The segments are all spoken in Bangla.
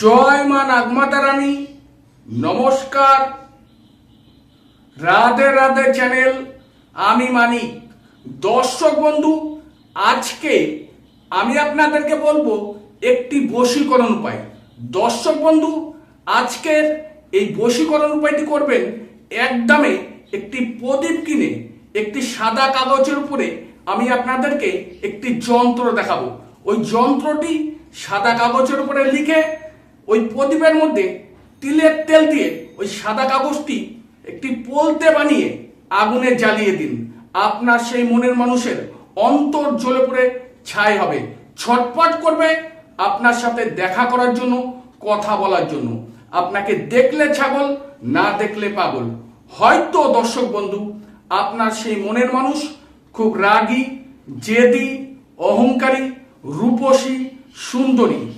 জয় মা নাগমাতা রানী। নমস্কার। রাধে রাধে চ্যানেল, আমি মানিক। দর্শক বন্ধু, আজকে আমি আপনাদেরকে বলব একটি বশীকরণ উপায়। দর্শক বন্ধু, আজকের এই বশীকরণ উপায়টি করবেন একদমে একটি প্রদীপ কিনে, একটি সাদা কাগজের উপরে আমি আপনাদেরকে একটি যন্ত্র দেখাবো। ওই যন্ত্রটি সাদা কাগজের উপরে লিখে প্রদীপের মধ্যে তিলের তেল দিয়ে ওই সাদা কাগজটি একটি পোলতে বানিয়ে আগুনে জ্বালিয়ে দিন। আপনার সেই মনের মানুষের অন্তর জ্বলে পড়ে, ছাই হবে। ছটপট করবে আপনার সাথে দেখা করার জন্য, কথা বলার জন্য। আপনাকে দেখলে ছাগল, না দেখলে পাগল। হয়তো, দর্শক বন্ধু, আপনার সেই মনের মানুষ খুব রাগী, জেদি, অহংকারী, রূপসী, সুন্দরী।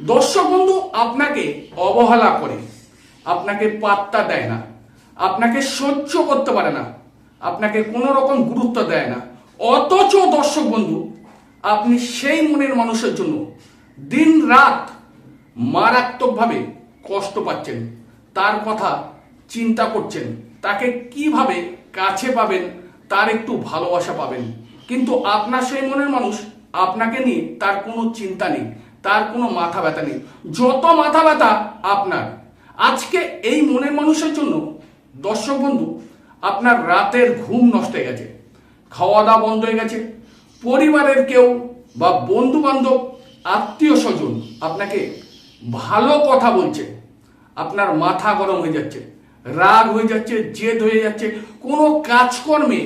দর্শক বন্ধু, আপনাকে অবহেলা করে, আপনাকে পাত্তা দেয় না, আপনাকে সহ্য করতে পারে না, আপনাকে কোনো রকম গুরুত্ব দেয় না। অথচ দর্শক বন্ধু, আপনি সেই মনের মানুষের জন্য দিন রাত মারাত্মকভাবে কষ্ট পাচ্ছেন, তার কথা চিন্তা করছেন, তাকে কীভাবে কাছে পাবেন, তার একটু ভালোবাসা পাবেন। কিন্তু আপনার সেই মনের মানুষ, আপনাকে নিয়ে তার কোনো চিন্তা নেই। তার কোনো মাথা ব্যথা নেই। যত মাথা ব্যথা আপনার। আজকে এই মনের মানুষের জন্য, দর্শক বন্ধু, আপনার রাতের ঘুম নষ্ট হয়ে গেছে। খাওয়া দাওয়া বন্ধ হয়ে গেছে। পরিবারের কেউ বা বন্ধু বান্ধব আত্মীয় স্বজন আপনাকে ভালো কথা বলছে। আপনার মাথা গরম হয়ে যাচ্ছে, রাগ হয়ে যাচ্ছে, জেদ হয়ে যাচ্ছে। কোনো কাজকর্মে,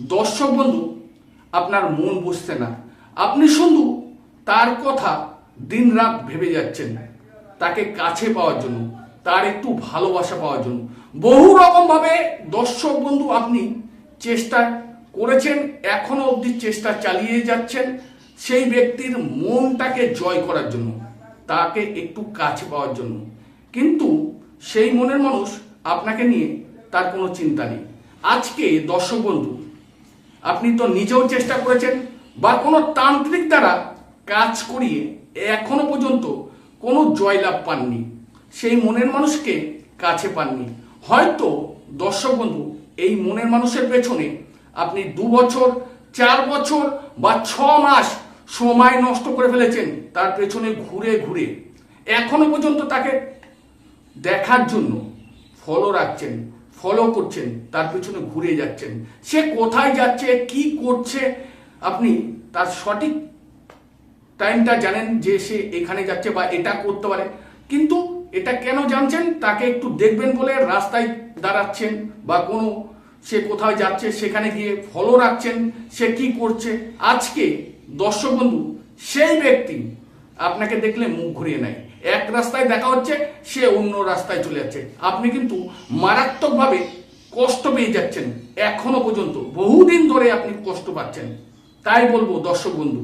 দর্শক বন্ধু, আপনার মন বসছে না। আপনি শুধু তার কথা দিন রাত ভেবে যাচ্ছেন তাকে কাছে পাওয়ার জন্য, তার একটু ভালোবাসা পাওয়ার জন্য। বহু রকম ভাবে দর্শক বন্ধু আপনি চেষ্টা করেছেন, এখনও অবধি চেষ্টা চালিয়ে যাচ্ছেন সেই ব্যক্তির মনটাকে জয় করার জন্য, তাকে একটু কাছে পাওয়ার জন্য। কিন্তু সেই মনের মানুষ আপনাকে নিয়ে তার কোনো চিন্তা নেই। আজকে দর্শক বন্ধু, আপনি তো নিজেও চেষ্টা করেছেন বা কোনো তান্ত্রিক দ্বারা কাজ করিয়ে এখনও পর্যন্ত কোনো জয়লাভ পাননি। সেই মনের মানুষকে কাছে পাননি। হয়তো, দর্শক বন্ধু, এই মনের মানুষের পেছনে আপনি দু বছর, চার বছর বা ছ মাস সময় নষ্ট করে ফেলেছেন, তার পেছনে ঘুরে ঘুরে। এখনও পর্যন্ত তাকে দেখার জন্য ফলো রাখছেন ফলো করছেন, তার পেছনে ঘুরে যাচ্ছেন। সে কোথায় যাচ্ছে, কি করছে, আপনি তার সঠিক টাইমটা জানেন যে সে এখানে যাচ্ছে বা এটা করতে পারে। কিন্তু এটা কেন জানছেন? তাকে একটু দেখবেন বলে রাস্তায় দাঁড়াচ্ছেন বা কোনো সে কোথায় যাচ্ছে, সেখানে গিয়ে ফলো রাখছেন, সে কি করছে? আজকে দর্শক বন্ধু, সেই ব্যক্তি আপনাকে দেখলে মুখ ঘুরিয়ে নেয়। এক রাস্তায় দেখা হচ্ছে, সে অন্য রাস্তায় চলে যাচ্ছে। আপনি কিন্তু মারাত্মকভাবে কষ্ট পেয়ে যাচ্ছেন এখনও পর্যন্ত। বহুদিন ধরে আপনি কষ্ট পাচ্ছেন। তাই বলব দর্শক বন্ধু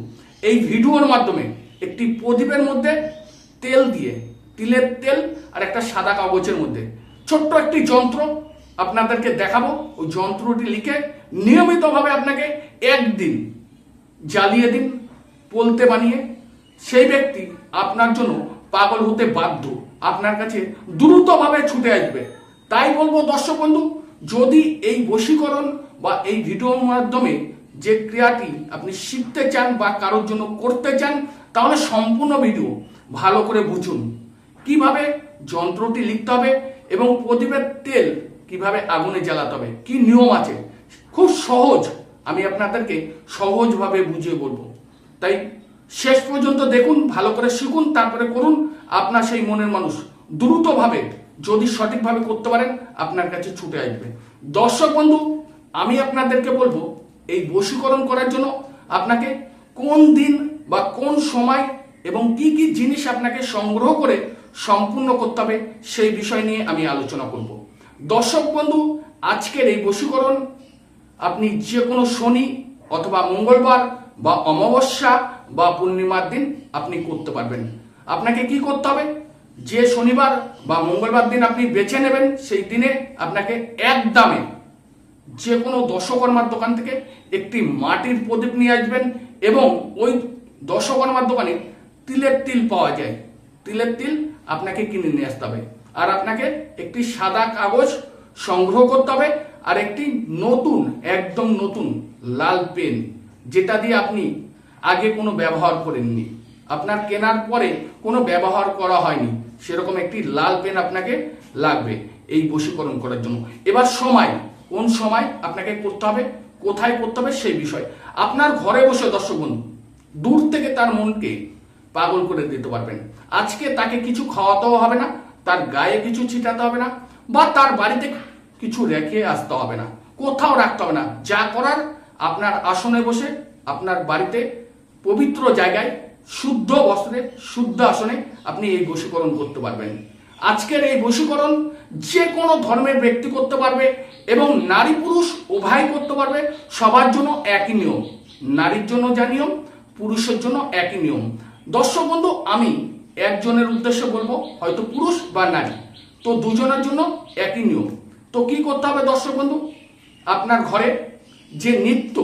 এই ভিডিওর মাধ্যমে একটি প্রদীপের মধ্যে তেল দিয়ে, তিলের তেল আর একটা সাদা কাগজের মধ্যে। ছোট্ট একটি যন্ত্র আপনাদেরকে দেখাবো। ওই যন্ত্রটি লিখে নিয়মিতভাবে আপনাকে একদিন জ্বালিয়ে দিন, পোলতে বানিয়ে। সেই ব্যক্তি আপনার জন্য পাগল হতে বাধ্য। আপনার কাছে দ্রুতভাবে ছুটে আসবে। তাই বলব দর্শক বন্ধু, যদি এই বশীকরণ বা এই ভিডিওর মাধ্যমে যে ক্রিয়াটি আপনি শিখতে চান বা কারোর জন্য করতে চান, তাহলে সম্পূর্ণ ভিডিও ভালো করে বুঝুন। কীভাবে যন্ত্রটি লিখতে হবে এবং প্রদীপের তেল কীভাবে আগুনে জ্বালাতে হবে, কি নিয়ম আছে? খুব সহজ। আমি আপনাদেরকে সহজভাবে বুঝিয়ে বলব। তাই শেষ পর্যন্ত দেখুন, ভালো করে শিখুন, তারপরে করুন। আপনার সেই মনের মানুষ দ্রুতভাবে, যদি সঠিকভাবে করতে পারেন, আপনার কাছে ছুটে আসবে। দর্শক বন্ধু, আমি আপনাদেরকে বলব এই বশীকরণ করার জন্য আপনাকে কোন দিন বা কোন সময় এবং কি কি জিনিস আপনাকে সংগ্রহ করে সম্পূর্ণ করতে হবে সেই বিষয় নিয়ে আমি আলোচনা করব। দর্শক বন্ধু, আজকের এই বশীকরণ আপনি যে কোনো শনি অথবা মঙ্গলবার বা অমাবস্যা বা পূর্ণিমার দিন আপনি করতে পারবেন। আপনাকে কি করতে হবে? যে শনিবার বা মঙ্গলবার দিন আপনি বেছে নেবেন, সেই দিনে আপনাকে এক দামে যে কোনো দশকর্মার দোকান থেকে একটি মাটির প্রদীপ নিয়ে আসবেন এবং ওই দশকর্মার দোকানে তিলের তিল পাওয়া যায়। তিলের তিল আপনাকে কিনে নিয়ে আসতে হবে। আর আপনাকে একটি সাদা কাগজ সংগ্রহ করতে হবে আর একটি নতুন, একদম নতুন লাল পেন, যেটা দিয়ে আপনি আগে কোনো ব্যবহার করেননি। আপনার কেনার পরে কোনো ব্যবহার করা হয়নি। সেরকম একটি লাল পেন আপনাকে লাগবে এই বশীকরণ করার জন্য। এবার সময়। কোন সময় আপনাকে করতে হবে, কোথায় করতে হবে সেই বিষয়। আপনার ঘরে বসে দর্শক বন্ধু, দূর থেকে তার মনকে পাগল করে দিতে পারবেন। আজকে তাকে কিছু খাওয়াতেও হবে না, তার গায়ে কিছু ছিটাতে হবে না, বা তার বাড়িতে কিছু রেখে আসতে হবে না, কোথাও রাখতে হবে না। যা করার আপনার আসনে বসে, আপনার বাড়িতে পবিত্র জায়গায়, শুদ্ধ বস্ত্রে, শুদ্ধ আসনে আপনি এই বশীকরণ করতে পারবেন। আজকের এই বশীকরণ যে কোনো ধর্মের ব্যক্তি করতে পারবে এবং নারী পুরুষ উভয় করতে পারবে, সবার জন্য একই নিয়ম। নারীর জন্য যা নিয়ম, পুরুষের জন্য একই নিয়ম। দর্শক বন্ধু, আমি একজনের উদ্দেশ্যে বলব, হয়তো পুরুষ বা নারী, তো দুজনের জন্য একই নিয়ম। তো কি করতে হবে দর্শক বন্ধু? আপনার ঘরে যে নিত্য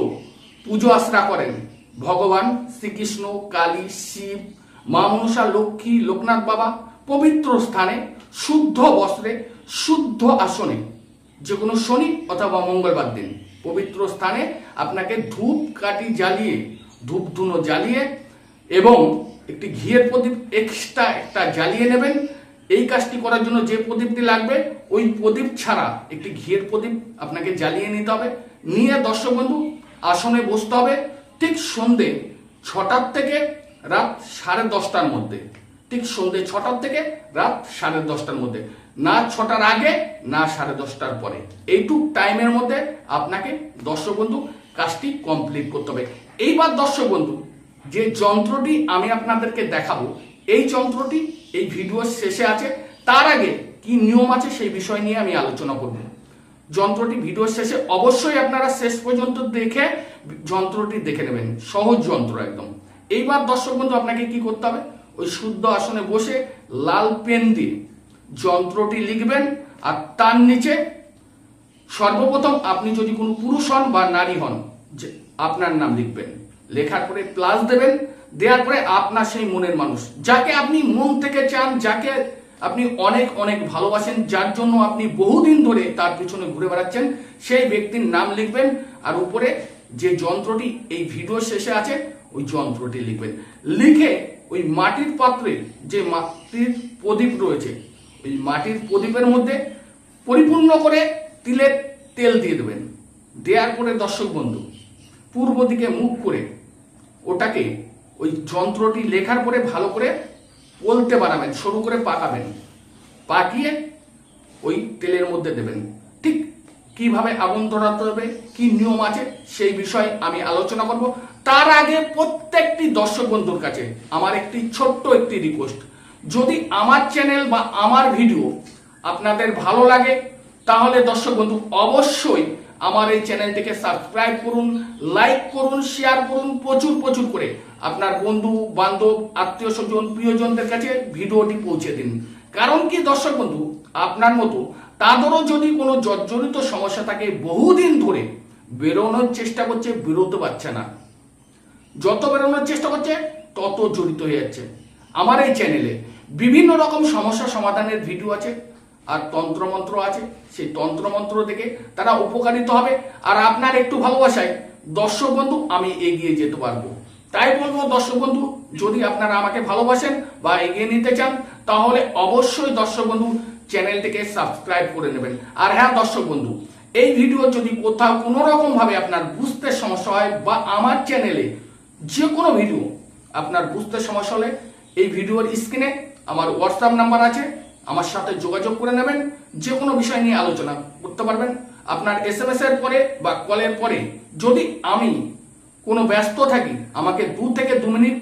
পুজো আশ্রা করেন, ভগবান শ্রীকৃষ্ণ, কালী, শিব, মা মনসা, লক্ষ্মী, লোকনাথ বাবা পবিত্র স্থানে, শুদ্ধ বস্ত্রে, শুদ্ধ আসনে যে কোনো শনি অথবা মঙ্গলবার দিন। পবিত্র স্থানে আপনাকে ধূপ কাঠি জ্বালিয়ে, ধূপ ধুনো জ্বালিয়ে এবং একটি ঘিয়ের প্রদীপ এক্সট্রা একটা জ্বালিয়ে নেবেন। এই কাজটি করার জন্য যে প্রদীপটি লাগবে, ওই প্রদীপ ছাড়া একটি ঘিয়ের প্রদীপ আপনাকে জ্বালিয়ে নিতে হবে। নিয়ে দর্শক বন্ধু, আসনে বসতে হবে। ঠিক সন্ধে ছটার থেকে রাত সাড়ে দশটার মধ্যে। ঠিক সন্ধে ছটার থেকে রাত সাড়ে দশটার মধ্যে। না ছটার আগে, না সাড়ে দশটার পরে। এইটুক টাইমের মধ্যে আপনাকে দর্শক বন্ধু কাজটি কমপ্লিট করতে হবে। এইবার দর্শক বন্ধু, যে যন্ত্রটি আমি আপনাদেরকে দেখাবো, এই যন্ত্রটি এই ভিডিওর শেষে আছে। তার আগে কি নিয়ম আছে সেই বিষয় নিয়ে আমি আলোচনা করব। যন্ত্রটি ভিডিওর শেষে অবশ্যই আপনারা শেষ পর্যন্ত দেখে যন্ত্রটি দেখে নেবেন। সহজ যন্ত্র একদম। এইবার দর্শক বন্ধু, আপনাকে কি করতে হবে? ওই শুদ্ধ আসনে বসে লাল পেন দিয়ে যন্ত্রটি লিখবেন আর তার নিচে সর্বপ্রথম আপনি যদি কোনো পুরুষ হন বা নারী হন, যে আপনার নাম লিখবেন। লেখার পরে প্লাস দেবেন, দেওয়ার পরে আপনার সেই মনের মানুষ। যাকে আপনি মন থেকে চান, যাকে আপনি অনেক অনেক ভালোবাসেন, যার জন্য আপনি বহুদিন ধরে তার পিছনে ঘুরে বেড়াচ্ছেন, সেই ব্যক্তির নাম লিখবেন আর উপরে যে যন্ত্রটি এই ভিডিও শেষে আছে, ওই যন্ত্রটি লিখবেন। লিখে ওই মাটির পাত্রে যে মাটির প্রদীপ রয়েছে, ওই মাটির প্রদীপের মধ্যে পরিপূর্ণ করে তিলের তেল দিয়ে দেবেন। দেওয়ার পরে দর্শক বন্ধু, পূর্ব দিকে মুখ করে ওটাকে ওই যন্ত্রটি লেখার পরে ভালো করে বলতে বানাবেন সরু করে পাকাবেন। পাকিয়ে ওই তেলের মধ্যে দেবেন। ঠিক কীভাবে আগুন ধরাতে হবে, কি নিয়ম আছে, সেই বিষয়ে আমি আলোচনা করব। তার আগে প্রত্যেকটি দর্শক বন্ধুর কাছে আমার একটি ছোট্ট একটি রিকোয়েস্ট যদি আমার চ্যানেল বা আমার ভিডিও আপনাদের ভালো লাগে, তাহলে দর্শক বন্ধু, অবশ্যই আমার এই চ্যানেলটিকে সাবস্ক্রাইব করুন লাইক করুন শেয়ার করুন, প্রচুর প্রচুর করে আপনার বন্ধু, বান্ধব, আত্মীয় স্বজন, প্রিয়জনদের কাছে ভিডিওটি পৌঁছে দিন। কারণ কি দর্শক বন্ধু, আপনার মতো তাদেরও যদি কোনো জর্জরিত সমস্যা থাকে, বহুদিন ধরে বেরোনোর চেষ্টা করছে, বেরোতে পারছে না। যত বেরোনোর চেষ্টা করছে, তত জড়িত হয়ে যাচ্ছে। আমার এই চ্যানেলে বিভিন্ন রকম সমস্যা সমাধানের ভিডিও আছে আর তন্ত্রমন্ত্র আছে। সেই তন্ত্রমন্ত্র দেখে তারা উপকারিত হবে। আর আপনার একটু ভালোবাসায়, দর্শক বন্ধু, আমি এগিয়ে যেতে পারব। তাই বলব, দর্শক বন্ধু, যদি আপনারা আমাকে ভালোবাসেন বা এগিয়ে নিতে চান, তাহলে অবশ্যই দর্শক বন্ধু চ্যানেলটিকে সাবস্ক্রাইব করে নেবেন। আর হ্যাঁ দর্শক বন্ধু, এই ভিডিও যদি কোথাও কোনো রকম ভাবে আপনার বুঝতে সমস্যা হয় বা আমার চ্যানেলে যে কোনো ভিডিও আপনার বুঝতে সমস্যা হলে এই ভিডিওর স্ক্রিনে আমার হোয়াটসঅ্যাপ নাম্বার আছে, আমার সাথে যোগাযোগ করে নেবেন। যে কোনো বিষয় নিয়ে আলোচনা করতে পারবেন। আপনার এস এম এর পরে বা কলের পরে যদি আমি কোনো ব্যস্ত থাকি, আমাকে দু থেকে দু মিনিট,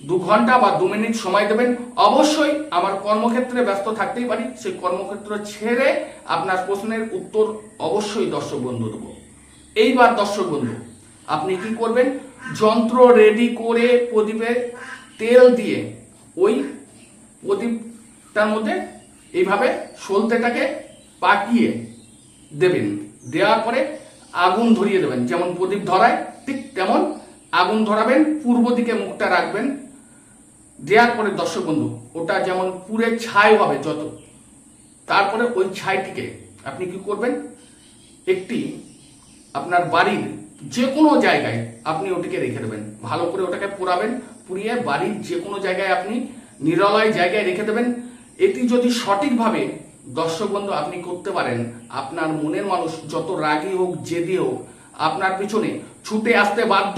দু ঘণ্টা বা দু মিনিট সময় দেবেন। অবশ্যই আমার কর্মক্ষেত্রে ব্যস্ত থাকতেই পারি। সেই কর্মক্ষেত্র ছেড়ে আপনার প্রশ্নের উত্তর অবশ্যই দর্শক বন্ধু দেবো। এইবার দর্শক বন্ধু, আপনি কি করবেন? যন্ত্র রেডি করে প্রদীপে তেল দিয়ে ওই প্রদীপটার মধ্যে এইভাবে সলতেটাকে পাকিয়ে দেবেন। দেওয়ার পরে আগুন ধরিয়ে দেবেন। যেমন প্রদীপ ধরায়, ঠিক তেমন আগুন ধরাবেন, পূর্ব দিকে মুখটা রাখবেন। দেওয়ার পরে দর্শক বন্ধু, ওটা যেমন পুরে ছাই হবে যত, তারপরে ওই ছাইটিকে আপনি কি করবেন? একটি আপনার বাড়ির যে কোনো জায়গায় আপনি ওটিকে রেখে দেবেন। ভালো করে ওটাকে পোড়াবেন, পুড়িয়ে বাড়ির যে কোনো জায়গায় আপনি নিরলয় জায়গায় রেখে দেবেন। এটি যদি সঠিকভাবে দর্শক বন্ধু আপনি করতে পারেন, আপনার মনের মানুষ যত রাগী হোক, জেদি হোক, আপনার পিছনে ছুটে আসতে বাধ্য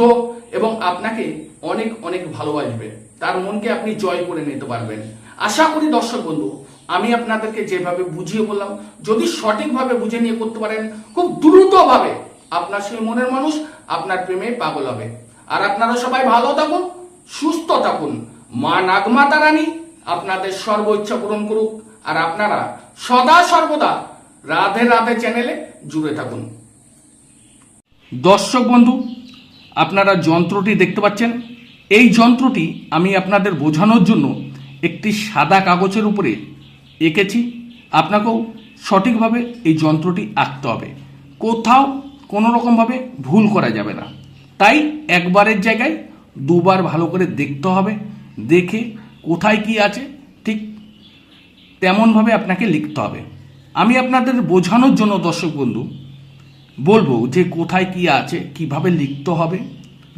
এবং আপনাকে অনেক অনেক ভালোবাসবে। তার মনকে আপনি জয় করে নিতে পারবেন। আশা করি দর্শক বন্ধু, আমি আপনাদেরকে যেভাবে বুঝিয়ে বললাম, যদি সঠিকভাবে বুঝে নিয়ে করতে পারেন, খুব দ্রুতভাবে আপনার সেই মনের মানুষ আপনার প্রেমে পাগল হবে। আর আপনারা সবাই ভালো থাকুন, সুস্থ থাকুন। মা নাগমাতা রানী আপনাদের সর্ব ইচ্ছা পূরণ করুক, আর আপনারা সদা সর্বদা রাধে রাধে চ্যানেলে জুড়ে থাকুন। দর্শক বন্ধু, আপনারা যন্ত্রটি দেখতে পাচ্ছেন। এই যন্ত্রটি আমি আপনাদের বোঝানোর জন্য একটি সাদা কাগজের উপরে এঁকেছি। আপনাকেও সঠিকভাবে এই যন্ত্রটি আঁকতে হবে। কোথাও কোনো রকমভাবে ভুল করা যাবে না। তাই একবারের জায়গায় দুবার ভালো করে দেখতে হবে, দেখে কোথায় কি আছে, ঠিক তেমনভাবে আপনাকে লিখতে হবে। আমি আপনাদের বোঝানোর জন্য দর্শক বন্ধু, বলব যে কোথায় কি আছে, কীভাবে লিখতে হবে,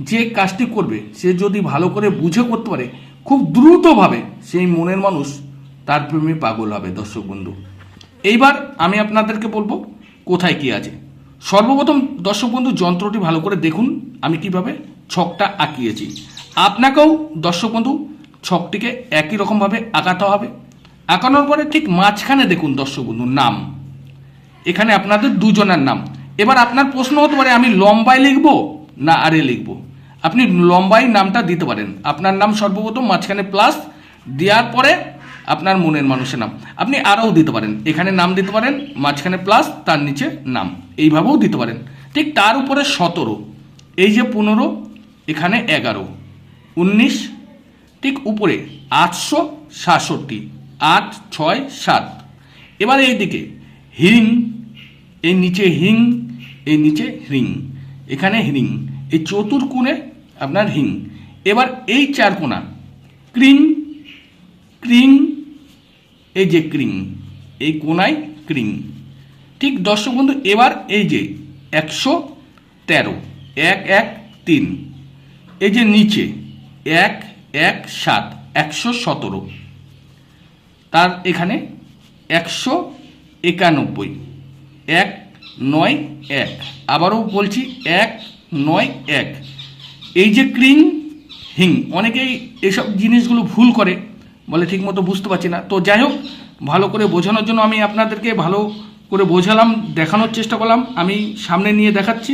যে কাজটি করবে, সে যদি ভালো করে বুঝে করতে পারে, খুব দ্রুতভাবে সেই মনের মানুষ তার প্রেমে পাগল হবে দর্শক বন্ধু। এইবার আমি আপনাদেরকে বলব কোথায় কি আছে। সর্বপ্রথম দর্শক বন্ধু, যন্ত্রটি ভালো করে দেখুন। আমি কীভাবে ছকটা আঁকিয়েছি। আপনাকেও দর্শক বন্ধু, ছকটিকে একই রকমভাবে আঁকাতে হবে। আঁকানোর পরে ঠিক মাঝখানে দেখুন দর্শক বন্ধু নাম। এখানে আপনাদের দুজনের নাম। এবার আপনার প্রশ্ন হতে পারে, আমি লম্বায় লিখব না আরে লিখব? আপনি লম্বাই নামটা দিতে পারেন। আপনার নাম সর্বপ্রথম, মাঝখানে প্লাস দেওয়ার পরে আপনার মনের মানুষের নাম। আপনি আরও দিতে পারেন। এখানে নাম দিতে পারেন, মাঝখানে প্লাস তার নিচে নাম। এইভাবেও দিতে পারেন। ঠিক তার উপরে সতেরো, এই যে পনেরো, এখানে এগারো, উনিশ, ঠিক উপরে আটশো সাতষট্টি, আট, ছয়, সাত। এবার এইদিকে হিং, এই নিচে হিং, এই নিচে হ্রিং এখানে হ্রিং এই চতুর্কোণে আপনার হিং। এবার এই চার কোণা, ক্রিং ক্রিং এই যে ক্রিং এই কোনায় ক্রিং ঠিক দর্শক বন্ধু, এবার এই যে একশো তেরো, এক এক, তিন। এই যে নিচে, এক এক, সাত, একশো সতেরো। তার এখানে একশো একানব্বই, এক, নয়, এক। আবারও বলছি, এক, নয়, এক। এই যে ক্রিং হিং, অনেকেই এসব জিনিসগুলো ভুল করে। বলে ঠিক মতো বুঝতে পারছি না। তো যাই হোক, ভালো করে বোঝানোর জন্য আমি আপনাদেরকে ভালো করে বোঝালাম, দেখানোর চেষ্টা করলাম, আমি সামনে নিয়ে দেখাচ্ছি।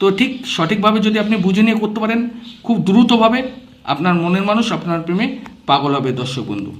তো ঠিক সঠিকভাবে যদি আপনি বুঝে নিয়ে করতে পারেন, খুব দ্রুতভাবে আপনার মনের মানুষ, আপনার প্রেমে পাগল হবে দর্শক বন্ধু।